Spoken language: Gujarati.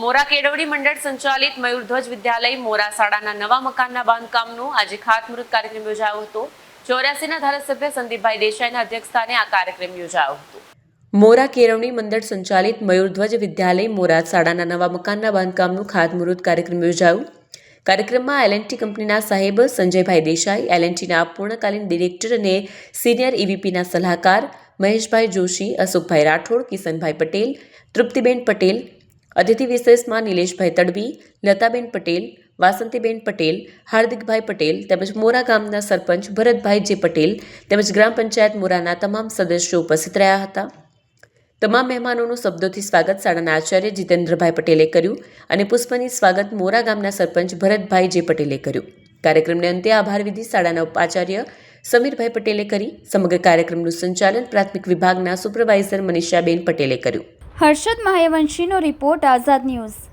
મોરા કેળવણી મંડળ સંચાલિત મયુરધ્વજ વિદ્યાલય મોરા શાળાના નવા મકાનના બાંધકામનો આજે ખાતમુહૂર્ત કાર્યક્રમ યોજાયો હતો. ચોર્યાસીના ધારાસભ્ય સંદીપભાઈ દેસાઈના અધ્યક્ષસ્થાને આ કાર્યક્રમ યોજાયો હતો. મોરા કેળવણી મંડળ સંચાલિત મયુરધ્વજ વિદ્યાલય મોરા શાળાના નવા મકાનના બાંધકામનું ખાતમુહૂર્ત કાર્યક્રમ યોજાયું. કાર્યક્રમમાં એલએનટી કંપનીના સાહેબ સંજયભાઈ દેસાઈ એલએનટીના પૂર્ણકાલીન ડિરેક્ટર અને સિનિયર ઈવીપીના સલાહકાર મહેશભાઈ જોશી, અશોકભાઈ રાઠોડ, કિશનભાઈ પટેલ, તૃપ્તિબેન પટેલ અતિથિ વિશેષમાં નિલેશભાઈ તડવી, લતાબેન પટેલ, વાસંતીબેન પટેલ, હાર્દિકભાઈ પટેલ તેમજ મોરા ગામના સરપંચ ભરતભાઈ જે પટેલ તેમજ ગ્રામ પંચાયત મોરાના તમામ સદસ્યો ઉપસ્થિત રહ્યા હતા. તમામ મહેમાનોનું શબ્દોથી સ્વાગત શાળાના આચાર્ય જીતેન્દ્રભાઈ પટેલે કર્યું અને પુષ્પની સ્વાગત મોરા ગામના સરપંચ ભરતભાઈ જે પટેલે કર્યું. કાર્યક્રમને અંતે આભાર વિધિ શાળાના ઉપાચાર્ય સમીરભાઈ પટેલે કરી. સમગ્ર કાર્યક્રમનું સંચાલન પ્રાથમિક વિભાગના સુપરવાઇઝર મનીષાબેન પટેલે કર્યું. હર્ષદ મહાયવંશીનો રિપોર્ટ આઝાદ ન્યૂઝ.